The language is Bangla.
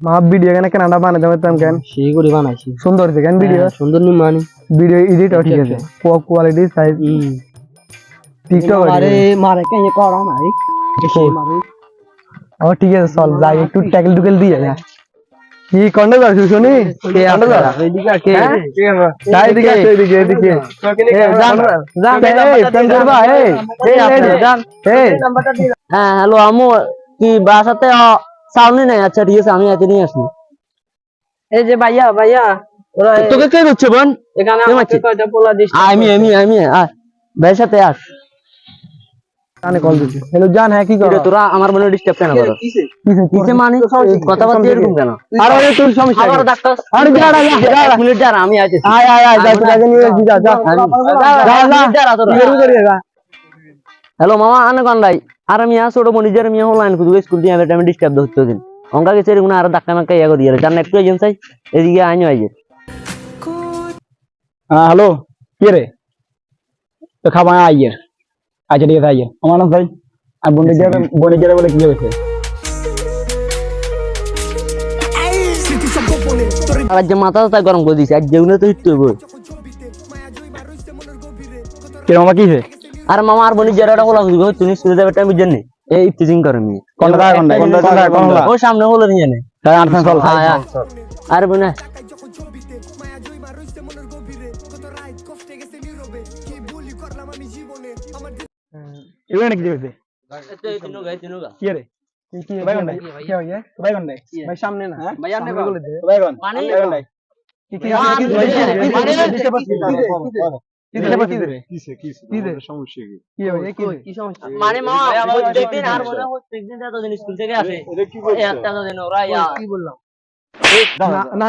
মা ভিডিও কেন কেনাডা বানাতে পারতাম কেন? সেই করে বানাইছি। সুন্দর হয়েছে কেন ভিডিও হ্যাঁ, সুন্দর নি মানি। ভিডিও এডিটও ঠিক আছে। কোয়ালিটি সাইজ টিকটক আরে মারে কে ये করা নাই ও ঠিক আছে চল যাই একটু ট্যাকেল টুকেল দিয়ে যা। কি কন্ডে যাচ্ছ শুনি? কে কন্ডে যা এদিকে কে? তাই এদিকে এদিকে এদিকে। এ, জান জান এই প্রেম করবা এই এই আপনি জান এই। হ্যাঁ হ্যালো আমু কি বাসাতে সাউন্ড নেই আচ্ছা ঠিক আছে আমি এতে নিয়ে আসব। এই যে ভাইয়া ভাইয়া ওরা তোকে কে করছে বোন? এখানে আমাকে? কয়টা পোলা দিস আমি আমি আমি আয়। ভাইয়ের সাথে আস। কানে কল দিছি হ্যালো জান হ্যাঁ কি করো? তোরা আমার মনে ডিস্টার্ব কেন করো? কিসে? কিসে মানে? কথা বলতে এরকম কেন? আরে আরে তোর সমস্যা আবার ডাক্তার আরে যা যা যা, যা এক মিনিট দাঁড়া আমি আছি আয় আয় আয় যা তোর আগে নিয়ে যা যা। যা যা যা। হ্যালো মামা আনে কন্ডাই? আর আমি আস ছোট মনিজার মিয়া হলাইন কুদু স্কুল দিয়ে আমি ডিস্টার্ব হচ্ছে দিন অঙ্কা গেছে এরকম আর ধাক্কা মাক্কা ইয়া করি আর জান একটু এজেন্ট চাই? এদিকে আইনো আইজে হ্যাঁ হ্যালো কে রে? তো খাবা আইয়ের আচ্ছা ঠিক আছে আইয়ের আমার নাম ভাই আর বন্ডে গেলে বন্ডে গেলে বলে কি হয়েছে? আর যে মাথা তাই গরম করে দিছে আর যেগুলো তো হিট হইব। কে মামা কি হয়েছে? আর মামা আর বনি জেরাটা হলা হইব তুমি শুরু দেবে টাইম জানি এই টিচিং করে মি কোনটা কোনটা? কোনটা দাঁড়া, কোনটা? ও সামনে হলো নিয়ে নে তাই আনসান চল হ্যাঁ হ্যাঁ আর বনে এগুলো নাকি কি রে ভাই কি ভাই ভাই সামনে না ভাই সামনে সামনে বলে দে ভাই কি কি মানে মামা প্রত্যেকদিন আর মনে হয় প্রত্যেকদিন এত দিন স্কুল থেকে আসে এটা কি এই একটা তো দিন ওরা ইয়া কি বললাম না